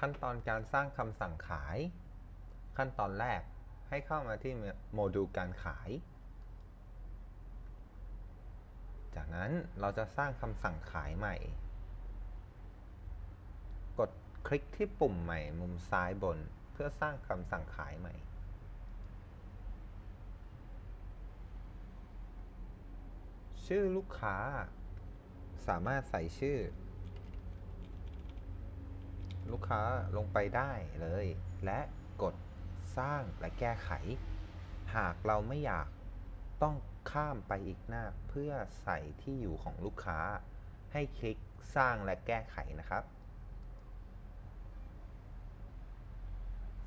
ขั้นตอนการสร้างคำสั่งขาย ขั้นตอนแรกให้เข้ามาที่โมดูลการขาย จากนั้นเราจะสร้างคำสั่งขายใหม่ กดคลิกที่ปุ่มใหม่มุมซ้ายบนเพื่อสร้างคำสั่งขายใหม่ ชื่อลูกค้า สามารถใส่ชื่อ ลูกค้าลงไปได้เลย และกดสร้างและแก้ไข หากเราไม่อยากต้องข้ามไปอีกหน้าเพื่อใส่ที่อยู่ของลูกค้า ให้คลิกสร้างและแก้ไขนะครับ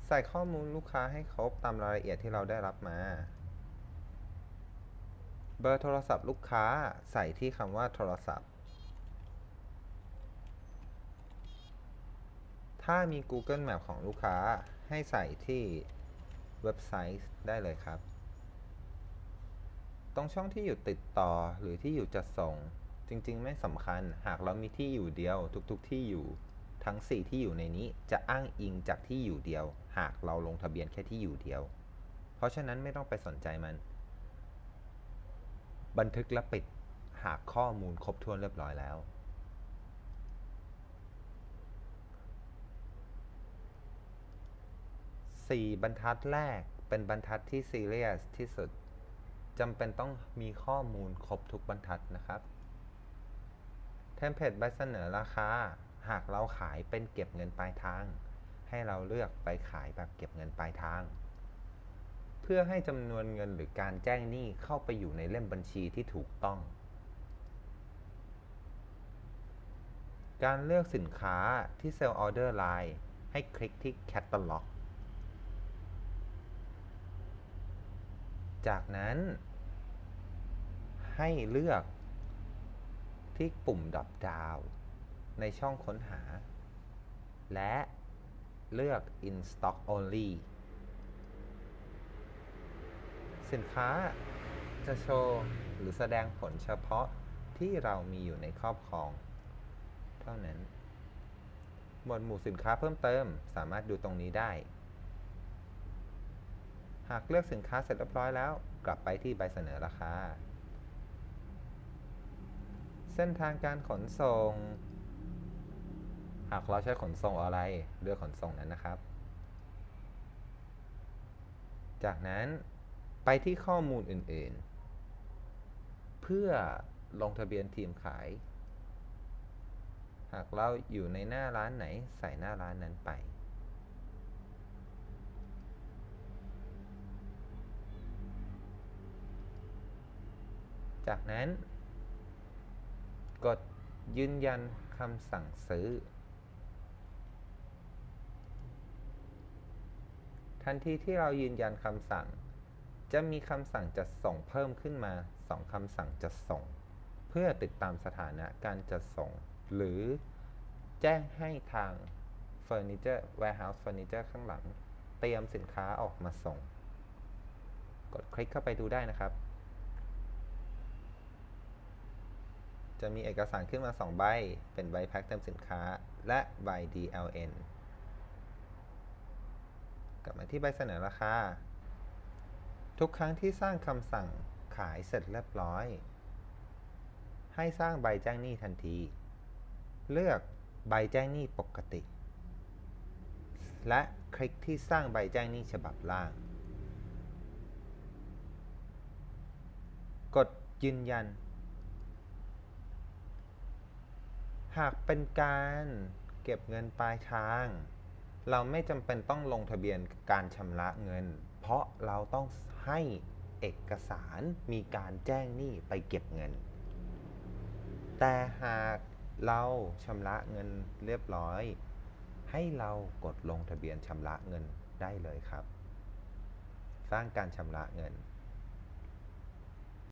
ใส่ข้อมูลลูกค้าให้ครบตามรายละเอียดที่เราได้รับมาเบอร์โทรศัพท์ลูกค้าใส่ที่คำว่าโทรศัพท์ ถ้ามี Google Map ของลูกค้าให้ใส่ที่เว็บไซต์ได้เลยครับ ตรงช่องที่อยู่ติดต่อหรือที่อยู่จัดส่ง จริงๆ ไม่สำคัญ หากเรามีที่อยู่เดียว ทุกๆ ที่อยู่ทั้ง 4 ที่อยู่ในนี้จะอ้างอิงจากที่อยู่เดียว หากเราลงทะเบียนแค่ที่อยู่เดียว เพราะฉะนั้นไม่ต้องไปสนใจมัน บันทึกและปิดหากข้อมูลครบถ้วนเรียบร้อยแล้ว 4 บรรทัดแรกเป็นบรรทัดที่ซีเรียสที่สุดจำเป็นต้องมีข้อมูลครบทุกบรรทัดนะครับเทมเพลตใบเสนอราคา หากเราขายเป็นเก็บเงินปลายทาง ให้เราเลือกไปขายแบบเก็บเงินปลายทาง เพื่อให้จำนวนเงินหรือการแจ้งหนี้เข้าไปอยู่ในเล่มบัญชีที่ถูกต้อง การเลือกสินค้าที่เซลล์ออเดอร์ไลน์ให้คลิกที่ Catalog จากนั้น ให้เลือกที่ปุ่มดับดาว ในช่องค้นหา และเลือก in stock only สินค้าจะโชว์หรือแสดงผลเฉพาะที่เรามีอยู่ในครอบครอง เท่านั้น หมวดหมู่สินค้าเพิ่มเติมสามารถดูตรงนี้ได้ากเลือกสินค้าเสร็จเรียบร้อยแล้ว กลับไปที่ใบเสนอราคา เส้นทางการขนส่ง หากเราใช้ขนส่งอะไร เลือกขนส่งนั้นนะครับ จากนั้นไปที่ข้อมูลอื่นๆ เพื่อลงทะเบียนทีมขาย หากเราอยู่ในหน้าร้านไหนใส่หน้าร้านนั้นไป จากนั้น กดยืนยันคำสั่งซื้อ ทันทีที่เรายืนยันคำสั่ง จะมีคำสั่งจัดส่งเพิ่มขึ้นมา 2คำสั่งจัดส่ง เพื่อติดตามสถานะการจัดส่ง หรือแจ้งให้ทาง Furniture Warehouse Furniture ข้างหลัง เตรียมสินค้าออกมาส่ง กดคลิกเข้าไปดูได้นะครับ จะมีเอกสารขึ้นมา 2 ใบ เป็นใบแพ็คเต็มสินค้า และใบ DLN กลับมาที่ใบเสนอราคา ทุกครั้งที่สร้างคำสั่งขายเสร็จเรียบร้อย ให้สร้างใบแจ้งหนี้ทันที เลือกใบแจ้งหนี้ปกติ และคลิกที่สร้างใบแจ้งหนี้ฉบับล่าง กดยืนยัน หากเป็นการเก็บเงินปลายทาง เราไม่จำเป็นต้องลงทะเบียนการชำระเงิน เพราะเราต้องให้เอกสารมีการแจ้งหนี้ไปเก็บเงิน แต่หากเราชำระเงินเรียบร้อย ให้เรากดลงทะเบียนชำระเงินได้เลยครับ สร้างการชำระเงิน